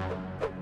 Thank you.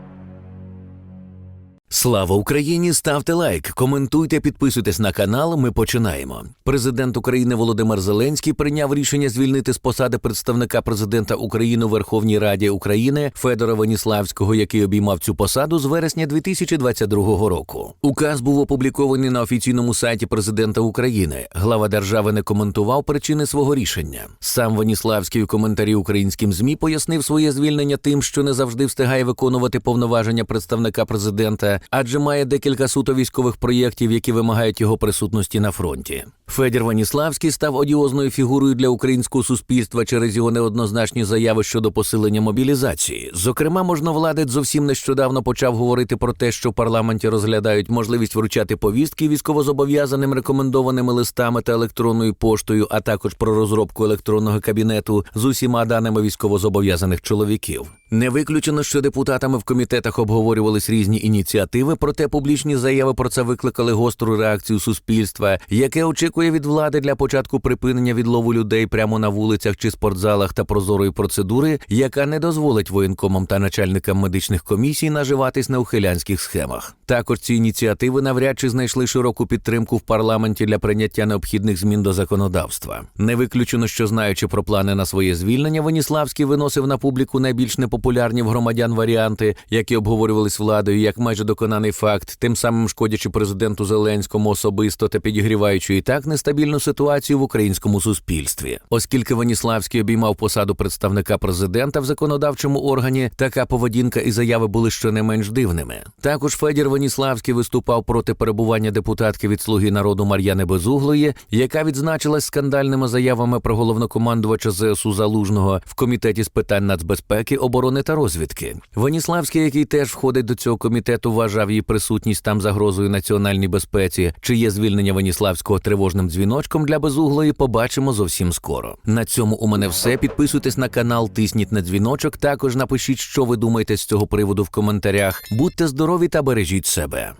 Слава Україні! Ставте лайк, коментуйте, підписуйтесь на канал. Ми починаємо. Президент України Володимир Зеленський прийняв рішення звільнити з посади представника президента України у Верховній Раді України Федора Веніславського, який обіймав цю посаду з вересня 2022 року. Указ був опублікований на офіційному сайті президента України. Глава держави не коментував причини свого рішення. Сам Веніславський у коментарі українським змі пояснив своє звільнення тим, що не завжди встигає виконувати повноваження представника президента, адже має декілька суто військових проєктів, які вимагають його присутності на фронті. Федір Ваніславський став одіозною фігурою для українського суспільства через його неоднозначні заяви щодо посилення мобілізації. Зокрема, можновладець зовсім нещодавно почав говорити про те, що в парламенті розглядають можливість вручати повістки військовозобов'язаним рекомендованими листами та електронною поштою, а також про розробку електронного кабінету з усіма даними військовозобов'язаних чоловіків. Не виключено, що депутатами в комітетах обговорювались різні ініціативи, проте публічні заяви про це викликали гостру реакцію суспільства, яке очікує від влади для початку припинення відлову людей прямо на вулицях чи спортзалах та прозорої процедури, яка не дозволить воєнкомам та начальникам медичних комісій наживатись на ухилянських схемах. Також ці ініціативи навряд чи знайшли широку підтримку в парламенті для прийняття необхідних змін до законодавства. Не виключено, що знаючи про плани на своє звільнення, Веніславський виносив на публіку найбільш непопулярні в громадян варіанти, які обговорювались владою як майже доконаний факт, тим самим шкодячи президенту Зеленському особисто та підігріваючи і так нестабільну ситуацію в українському суспільстві. Оскільки Веніславський обіймав посаду представника президента в законодавчому органі, така поведінка і заяви були щонайменш дивними. Також Федір Веніславський виступав проти перебування депутатки від слуги народу Мар'яни Безуглої, яка відзначилась скандальними заявами про головнокомандувача ЗСУ Залужного в комітеті з питань нацбезпеки, оборони та розвідки. Веніславський, який теж входить до цього комітету, вважав її присутність там загрозою національній безпеці. Чи є звільнення Веніславського тривожним дзвіночком для безуглої? Побачимо зовсім скоро. На цьому у мене все. Підписуйтесь на канал, тисніть на дзвіночок. Також напишіть, що ви думаєте з цього приводу в коментарях. Будьте здорові та бережіть себе.